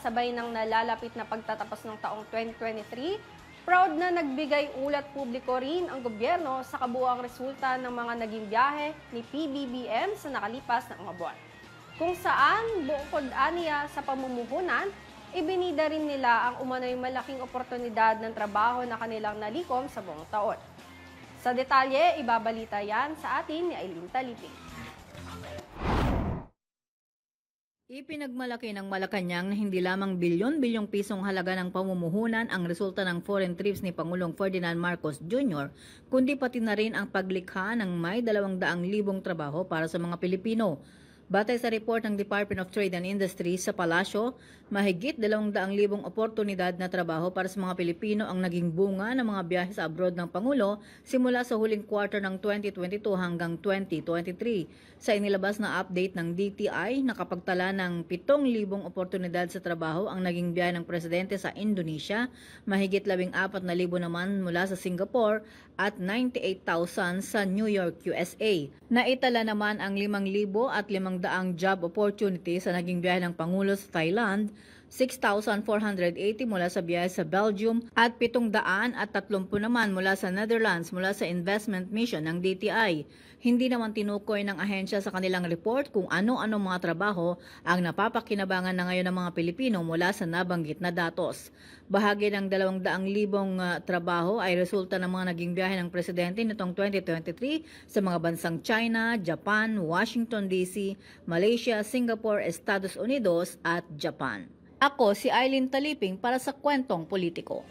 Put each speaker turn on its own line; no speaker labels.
kasabay ng nalalapit na pagtatapos ng taong 2023, proud na nagbigay ulat publiko rin ang gobyerno sa kabuang resulta ng mga naging biyahe ni PBBM sa nakalipas na mga buwan. Kung saan, bukod aniya sa pamumuhunan, ibinida rin nila ang umano'y malaking oportunidad ng trabaho na kanilang nalikom sa buong taon. Sa detalye, ibabalita yan sa atin ni Aileen Taliping.
Ipinagmalaki ng Malacanang na hindi lamang bilyon-bilyong pisong halaga ng pamumuhunan ang resulta ng foreign trips ni Pangulong Ferdinand Marcos Jr., kundi pati na rin ang paglikha ng may 200,000 trabaho para sa mga Pilipino. Batay sa report ng Department of Trade and Industry sa Palasyo, mahigit 200,000 oportunidad na trabaho para sa mga Pilipino ang naging bunga ng mga biyahe sa abroad ng Pangulo simula sa huling quarter ng 2022 hanggang 2023. Sa inilabas na update ng DTI, nakapagtala ng 7,000 oportunidad sa trabaho ang naging biyahe ng Presidente sa Indonesia, mahigit 14,000 naman mula sa Singapore at 98,000 sa New York, USA. Naitala naman ang 5,000 at 500 job opportunity sa naging biyahe ng Pangulo sa Thailand, 6,480 mula sa biyahe sa Belgium at 700 at 30 naman mula sa Netherlands mula sa investment mission ng DTI. Hindi naman tinukoy ng ahensya sa kanilang report kung ano-ano mga trabaho ang napapakinabangan na ngayon ng mga Pilipino mula sa nabanggit na datos. Bahagi ng 200,000 uh, trabaho ay resulta ng mga naging biyahe ng presidente nitong 2023 sa mga bansang China, Japan, Washington DC, Malaysia, Singapore, Estados Unidos at Japan. Ako si Eileen Taliping para sa Kwentong Politiko.